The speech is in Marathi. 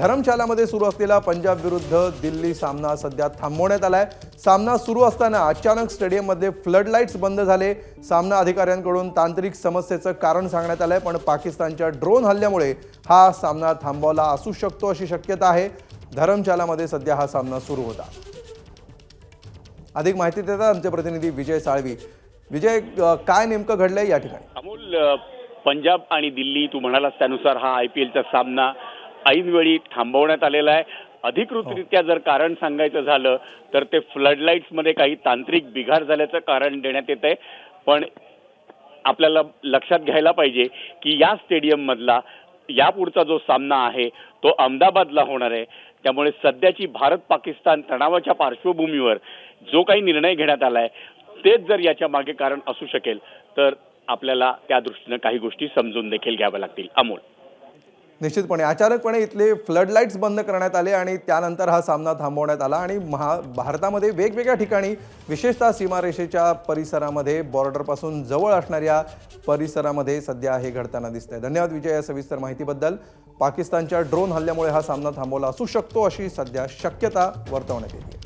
धरमशालामध्ये सुरू असलेला पंजाब विरुद्ध दिल्ली सामना सध्या थांबवण्यात आलाय. सामना सुरू असताना अचानक स्टेडियममध्ये फ्लड लाईट्स बंद झाले. सामना अधिकाऱ्यांकडून तांत्रिक समस्येचं कारण सांगण्यात आलंय पण पाकिस्तानच्या ड्रोन हल्ल्यामुळे हा सामना थांबवला असू शकतो अशी शक्यता आहे. धरमशालामध्ये सध्या हा सामना सुरू होता. अधिक माहिती देतात आमचे प्रतिनिधी विजय साळवी. विजय काय नेमकं घडलंय या ठिकाणी? अमोल पंजाब आणि दिल्ली तू म्हणालास त्यानुसार हा आय पी एलचा सामना ऐनवेळी थांबवण्यात आलेला आहे. अधिकृतरित्या जर कारण सांगायचं झालं तर ते फ्लडलाईट्समध्ये काही तांत्रिक बिघाड झाल्याचं कारण देण्यात येत आहे पण आपल्याला लक्षात घ्यायला पाहिजे की या स्टेडियममधला यापुढचा जो सामना आहे तो अहमदाबादला होणार आहे. त्यामुळे सध्याची भारत पाकिस्तान तणावाच्या पार्श्वभूमीवर जो काही निर्णय घेण्यात आला आहे तेच जर याच्या मागे कारण असू शकेल तर आपल्याला त्या दृष्टीनं काही गोष्टी समजून देखील घ्याव्या लागतील. अमोल. निश्चितपणे. अचानकपणे इथले फ्लडलाईट्स बंद करण्यात आले आणि त्यानंतर हा सामना थांबवण्यात आला आणि महा भारतामध्ये वेगवेगळ्या ठिकाणी विशेषतः सीमारेषेच्या परिसरामध्ये बॉर्डरपासून जवळ असणाऱ्या परिसरामध्ये सध्या हे घडताना दिसतंय. धन्यवाद विजय या सविस्तर माहितीबद्दल. पाकिस्तानच्या ड्रोन हल्ल्यामुळे हा सामना थांबवला असू शकतो अशी सध्या शक्यता वर्तवण्यात येते.